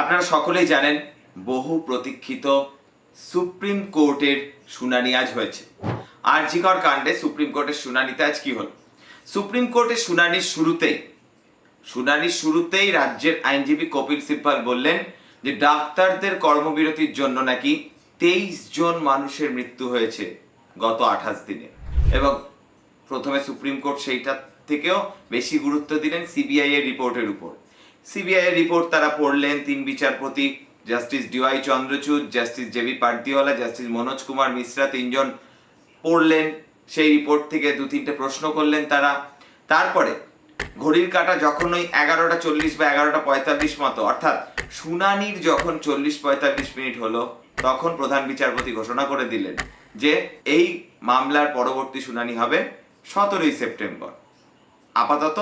আপনারা সকলেই জানেন, বহু প্রতীক্ষিত সুপ্রিম কোর্টের শুনানি আজ হয়েছে। আরজিকর কাণ্ডে সুপ্রিম কোর্টের শুনানিতে আজ কি হল? সুপ্রিম কোর্টের শুনানির শুরুতেই শুনানির শুরুতেই রাজ্যের আইনজীবী কপিল সিব্বাল বললেন যে ডাক্তারদের কর্মবিরতির জন্য নাকি তেইশ জন মানুষের মৃত্যু হয়েছে গত আঠাশ দিনে। এবং প্রথমে সুপ্রিম কোর্ট সেইটা থেকেও বেশি গুরুত্ব দিলেন সিবিআই এর রিপোর্টের উপর। সিবিআই রিপোর্ট তারা পড়লেন তিন বিচারপতি justice DY Chandrachud justice JB Pardiwala justice Manoj Kumar Mishra তিনজন পড়লেন। সেই রিপোর্ট থেকে দু তিনটে প্রশ্ন করলেন তারা। তারপরে ঘড়ির কাটা যখন ওই এগারোটা চল্লিশ বা এগারোটা পঁয়তাল্লিশ মতো, অর্থাৎ শুনানির যখন চল্লিশ পঁয়তাল্লিশ মিনিট হলো, তখন প্রধান বিচারপতি ঘোষণা করে দিলেন যে এই মামলার পরবর্তী শুনানি হবে সতেরোই সেপ্টেম্বর। আপাতত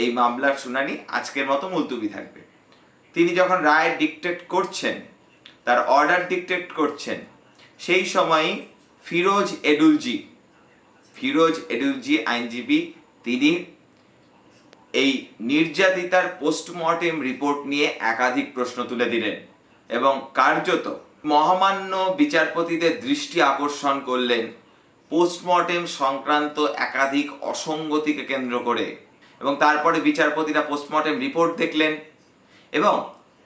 এই মামলার শুনানি আজকের মতো মুলতুবি থাকবে। তিনি যখন রায় ডিকটেট করছেন, তার অর্ডার ডিকটেট করছেন, সেই সময়ই ফিরোজ এডুলজি ফিরোজ এডুলজি আইনজীবী, তিনি এই নির্যাতিতার পোস্টমর্টেম রিপোর্ট নিয়ে একাধিক প্রশ্ন তুলে দিলেন এবং কার্যত মহামান্য বিচারপতিদের দৃষ্টি আকর্ষণ করলেন পোস্টমর্টেম সংক্রান্ত একাধিক অসঙ্গতিকে কেন্দ্র করে। এবং তারপরে বিচারপতিরা পোস্টমর্টেম রিপোর্ট দেখলেন। এবং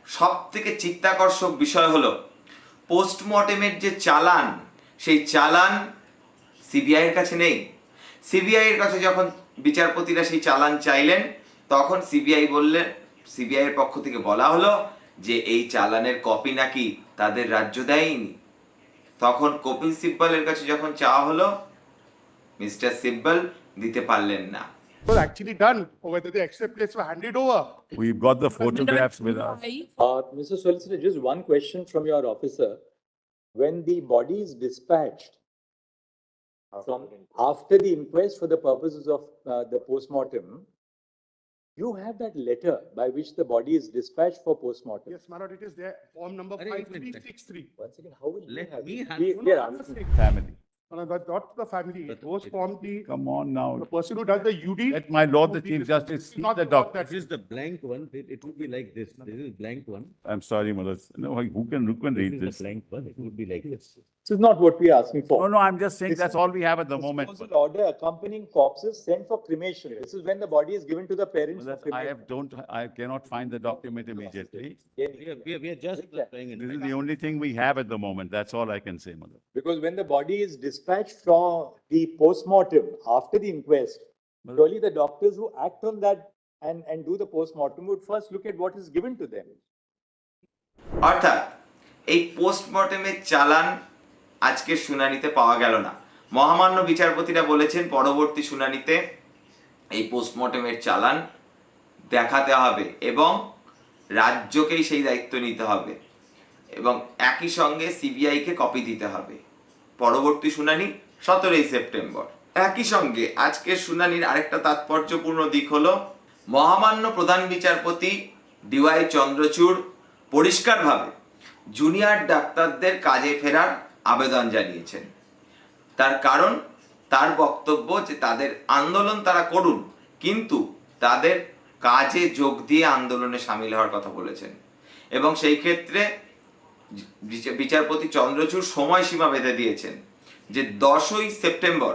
সব থেকে চিত্তাকর্ষক বিষয় হলো পোস্টমর্টেমের যে চালান, সেই চালান সিবিআইয়ের কাছে নেই। সিবিআইয়ের কাছে যখন বিচারপতিরা সেই চালান চাইলেন, তখন সিবিআই বললেন সিবিআইয়ের পক্ষ থেকে বলা হলো যে এই চালানের কপি নাকি তাদের রাজ্য দেয়নি। তখন কপিল সিব্বলের কাছে যখন চাওয়া হলো, মিস্টার সিব্বল দিতে পারলেন না। Was actually done or whether the extra plates were handed over. We've got the photographs with us. Uh, Mr. Solicitor, just one question from your officer. When the body is dispatched from after the inquest for the purposes of uh, the postmortem, you have that letter by which the body is dispatched for postmortem. Yes, my lord, it is there, form number Arey, five wait a three minute. six three. One second, how will you have me it? have- We, No, we are I'm asking. saying- Family. No, no, but not the family, But those it- form the, Come on now. the person who does the UD. Let my lord, the chief justice, see not the about document. This is the blank one, it, it would be like this, this is blank one. I'm sorry, Madam. No, who can, who can This read is the this? blank one, it would be like this. This is not what we are asking for. No, no, I'm just saying This that's is- all we have at the moment. Disposal order accompanying corpses sent for cremation. This is when the body is given to the parents Well, for that's- I cremation. have, don't, I cannot find the document immediately. We are, we are, we are just trying it. This is the only thing we have at the moment. That's all I can say, Madam. Because when the body is dispatched from the postmortem after the inquest, Well- surely the doctors who act on that and, and do the postmortem would first look at what is given to them. অর্থাৎ এই পোস্টমর্টেমের চালান আজকের শুনানিতে পাওয়া গেল না। মহামান্য বিচারপতিরা বলেছেন, পরবর্তী শুনানিতে এই পোস্টমর্টেমের চালান দেখাতে হবে এবং রাজ্যকেই সেই দায়িত্ব নিতে হবে এবং একই সঙ্গে সিবিআইকে কপি দিতে হবে। পরবর্তী শুনানি সতেরোই সেপ্টেম্বর। একই সঙ্গে আজকের শুনানির আরেকটা তাৎপর্যপূর্ণ দিক হলো, মহামান্য প্রধান বিচারপতি ডিওয়াই চন্দ্রচূড় পরিষ্কারভাবে জুনিয়র ডাক্তারদের কাজে ফেরার আবেদন জানিয়েছেন। তার কারণ, তার বক্তব্য যে তাদের আন্দোলন তারা করুন, কিন্তু তাদের কাজে যোগ দিয়ে আন্দোলনে সামিল হওয়ার কথা বলেছেন। এবং সেই ক্ষেত্রে বিচারপতি চন্দ্রচূড় সময়সীমা বেঁধে দিয়েছেন যে দশই সেপ্টেম্বর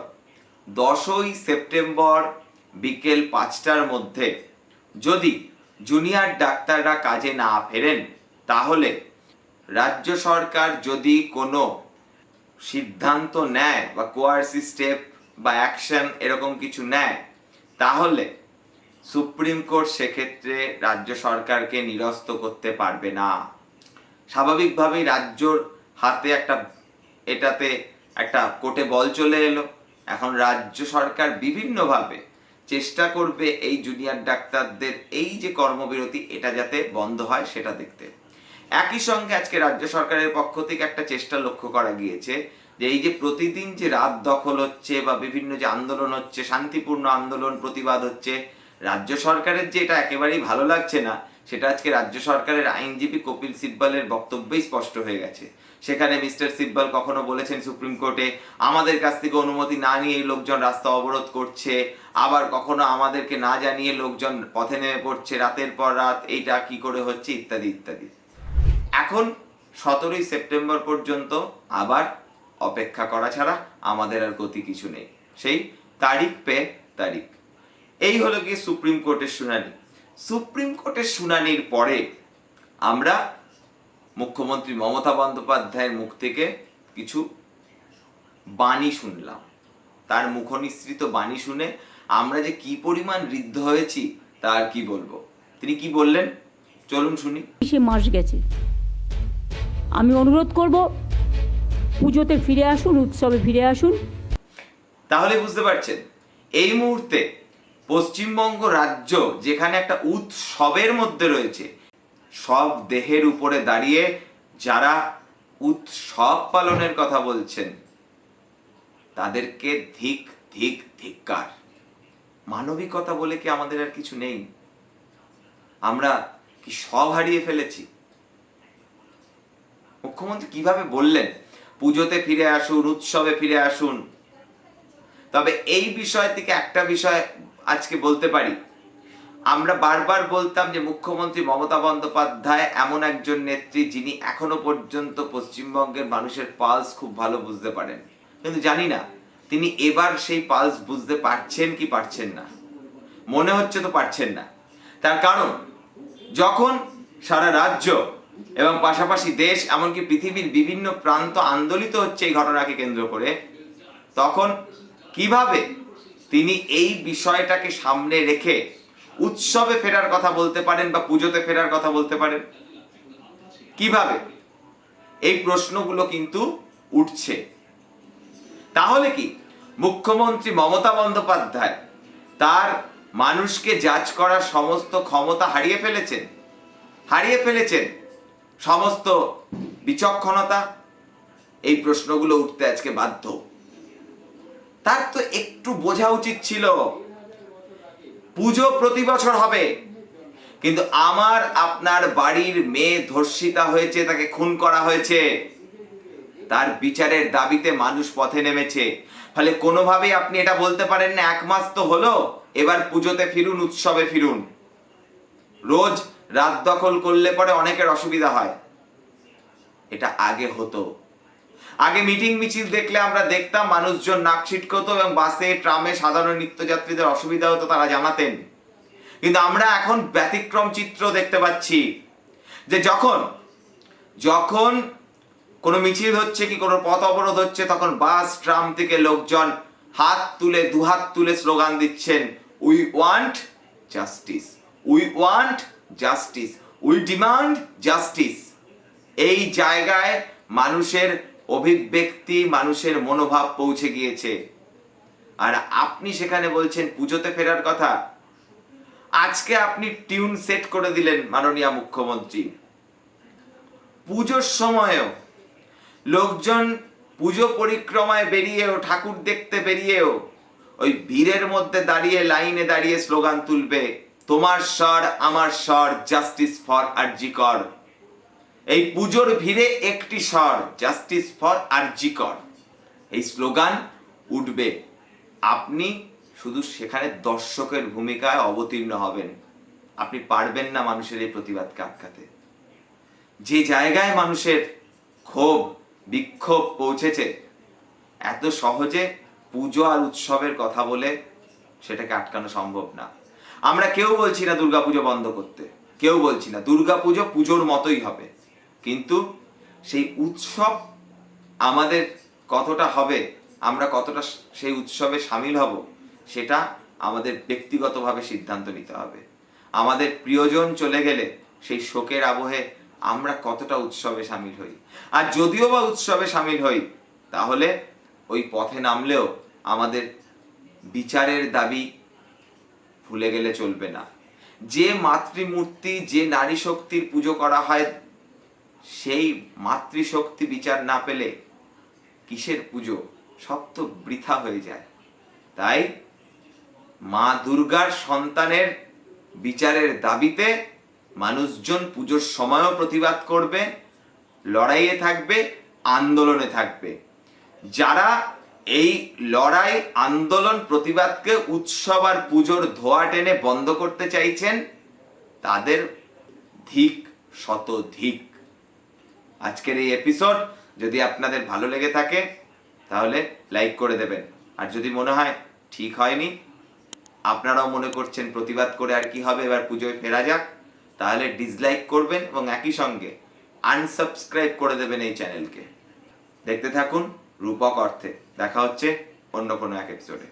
দশই সেপ্টেম্বর বিকেল পাঁচটার মধ্যে যদি জুনিয়র ডাক্তাররা কাজে না ফেরেন, তাহলে রাজ্য সরকার যদি কোনো সিদ্ধান্ত নেয় বা কোয়ার্সি স্টেপ বা অ্যাকশন এরকম কিছু নেয়, তাহলে সুপ্রিম কোর্ট সেক্ষেত্রে রাজ্য সরকারকে নিরস্ত করতে পারবে না। স্বাভাবিকভাবেই রাজ্যর হাতে একটা, এটাতে একটা কোর্টে বল চলে এলো। এখন রাজ্য সরকার বিভিন্নভাবে চেষ্টা করবে এই জুনিয়র ডাক্তারদের এই যে কর্মবিরতি, এটা যাতে বন্ধ হয়, সেটা দেখতে। একই সঙ্গে আজকে রাজ্য সরকারের পক্ষ থেকে একটা চেষ্টা লক্ষ্য করা গিয়েছে যে এই যে প্রতিদিন যে রাত দখল হচ্ছে বা বিভিন্ন যে আন্দোলন হচ্ছে, শান্তিপূর্ণ আন্দোলন প্রতিবাদ হচ্ছে, রাজ্য সরকারের যে এটা একেবারেই ভালো লাগছে না, সেটা আজকে রাজ্য সরকারের আইনজীবী কপিল সিব্বলের বক্তব্যেই স্পষ্ট হয়ে গেছে। সেখানে মিস্টার সিব্বল কখনো বলেছেন সুপ্রিম কোর্টে, আমাদের কাছ থেকে অনুমতি না নিয়ে লোকজন রাস্তা অবরোধ করছে, আবার কখনো আমাদেরকে না জানিয়ে লোকজন পথে নেমে পড়ছে, রাতের পর রাত এইটা কি করে হচ্ছে? ইত্যাদি ইত্যাদি। এখন সতেরোই সেপ্টেম্বর পর্যন্ত আবার অপেক্ষা করা ছাড়া আমাদের আর গতি কিছু নেই। সেই তারিখ পে তারিখ। এই হলো কি সুপ্রিম কোর্টের শুনানি। সুপ্রিম কোর্টের শুনানির পরে আমরা মুখ্যমন্ত্রী মমতা বন্দ্যোপাধ্যায়ের মুখ থেকে কিছু বাণী শুনলাম। তার মুখনিসৃত বাণী শুনে আমরা যে কি পরিমাণ ঋদ্ধ হয়েছি তার কি বলব? তিনি কি বললেন? চলুন শুনি। সে মাস গেছে। আমি অনুরোধ করব, পুজোতে ফিরে আসুন, উৎসবে ফিরে আসুন। তাহলে বুঝতে পারছেন, এই মুহূর্তে পশ্চিমবঙ্গ রাজ্য যেখানে একটা উৎসবের মধ্যে রয়েছে, সব দেহের উপরে দাঁড়িয়ে যারা উৎসব পালনের কথা বলছেন, তাদেরকে ধিক ধিক, ধিক্কার। মানবিকতা বলে কি আমাদের আর কিছু নেই? আমরা কি সব হারিয়ে ফেলেছি? মুখ্যমন্ত্রী কীভাবে বললেন, পুজোতে ফিরে আসুন, উৎসবে ফিরে আসুন? তবে এই বিষয় থেকে একটা বিষয় আজকে বলতে পারি। আমরা বারবার বলতাম যে মুখ্যমন্ত্রী মমতা বন্দ্যোপাধ্যায় এমন একজন নেত্রী যিনি এখনও পর্যন্ত পশ্চিমবঙ্গের মানুষের পালস খুব ভালো বুঝতে পারেন। কিন্তু জানি না, তিনি এবার সেই পালস বুঝতে পারছেন কি পারছেন না। মনে হচ্ছে তো পারছেন না। তার কারণ, যখন সারা রাজ্য এবং পাশাপাশি দেশ, এমনকি পৃথিবীর বিভিন্ন প্রান্ত আন্দোলিত হচ্ছে এই ঘটনাকে কেন্দ্র করে, তখন কীভাবে তিনি এই বিষয়টাকে সামনে রেখে উৎসবে ফেরার কথা বলতে পারেন বা পুজোতে ফেরার কথা বলতে পারেন? কীভাবে? এই প্রশ্নগুলো কিন্তু উঠছে। তাহলে কি? মুখ্যমন্ত্রী মমতা বন্দ্যোপাধ্যায় তার মানুষকে জাজ করার সমস্ত ক্ষমতা হারিয়ে ফেলেছেন? হারিয়ে ফেলেছেন। সমস্ত বিচক্ষণতা এই প্রশ্নগুলো উঠতে আজকে বাধ্য। তার তো একটু বোঝা উচিত ছিল, পুজো প্রতি বছর হবে, কিন্তু আমার, আপনার বাড়ির মেয়ে ধর্ষিতা হয়েছে, তাকে খুন করা হয়েছে, তার বিচারের দাবিতে মানুষ পথে নেমেছে। ফলে কোনোভাবেই আপনি এটা বলতে পারেন না, এক মাস তো হলো, এবার পুজোতে ফিরুন, উৎসবে ফিরুন। রোজ রাত দখল করলে পরে অনেকের অসুবিধা হয়। এটা আগে হতো। আগে মিটিং মিছিল দেখলে আমরা দেখতাম মানুষজন নাক ছিটকতো এবং বাসে, ট্রামে সাধারণ নিত্যযাত্রীদের অসুবিধা হতো, তারা জানাতেন। কিন্তু আমরা এখন ব্যতিক্রম চিত্র দেখতে পাচ্ছি যে যখন যখন কোনো মিছিল হচ্ছে কি, কোনো পথ অবরোধ হচ্ছে, তখন বাস, ট্রাম থেকে লোকজন হাত তুলে, দুহাত তুলে স্লোগান দিচ্ছেন we want justice we want justice we demand justice এই জায়গায় মানুষের অভিব্যক্তি, মানুষের মনোভাব পৌঁছে গিয়েছে। আর আপনি সেখানে বলছেন পুজোতে ফেরার কথা। আজকে আপনি টিউন সেট করে দিলেন মাননীয় মুখ্যমন্ত্রী। পুজোর সময়ও লোকজন পুজো পরিক্রমায় বেরিয়েও, ঠাকুর দেখতে বেরিয়েও ওই ভিড়ের মধ্যে দাঁড়িয়ে, লাইনে দাঁড়িয়ে স্লোগান তুলবে। তোমার স্বর, আমার স্বর জাস্টিস ফর আরজিকর এই পুজোর ভিড়ে একটি স্বর জাস্টিস ফর আরজিকর এই স্লোগান উঠবে। আপনি শুধু সেখানে দর্শকের ভূমিকায় অবতীর্ণ হবেন। আপনি পারবেন না মানুষের এই প্রতিবাদকে আটকাতে যে জায়গায় মানুষের ক্ষোভ, বিক্ষোভ পৌঁছেছে, এত সহজে পুজো আর উৎসবের কথা বলে সেটাকে আটকানো সম্ভব না। আমরা কেউ বলছি না দুর্গাপুজো বন্ধ করতে। কেউ বলছি না। দুর্গাপুজো পুজোর মতোই হবে। কিন্তু সেই উৎসব আমাদের কতটা হবে, আমরা কতটা সেই উৎসবে সামিল হব, সেটা আমাদের ব্যক্তিগতভাবে সিদ্ধান্ত নিতে হবে। আমাদের প্রিয়জন চলে গেলে সেই শোকের আবহে আমরা কতটা উৎসবে সামিল হই। আর যদিও বা উৎসবে সামিল হই, তাহলে ওই পথে নামলেও আমাদের বিচারের দাবি ভুলে গেলে চলবে না। যে মাতৃমূর্তি, যে নারী শক্তির পুজো করা হয়, সেই মাতৃশক্তি বিচার না পেলে কিসের পুজো? সব তো বৃথা হয়ে যায়। তাই মা দুর্গার সন্তানের বিচারের দাবিতে মানুষজন পুজোর সময়ও প্রতিবাদ করবে, লড়াইয়ে থাকবে, আন্দোলনে থাকবে। যারা এই লড়াই আন্দোলন প্রতিবাদকে উৎসব আর পুজোর ধোয়া টেনে বন্ধ করতে চাইছেন তাদের ধিক শত ধিক। আজকের এই এপিসোড যদি আপনাদের ভালো লেগে থাকে, তাহলে লাইক করে দেবেন। আর যদি মনে হয় ঠিক হয়নি, আপনারাও মনে করছেন প্রতিবাদ করে আর কি হবে, এবার পুজোয় ফেরা যাক, তাহলে ডিসলাইক করবেন এবং একই সঙ্গে আনসাবস্ক্রাইব করে দেবেন এই চ্যানেলকে দেখতে থাকুন রূপক অর্থে। দেখা হচ্ছে অন্য কোনো এক এপিসোডে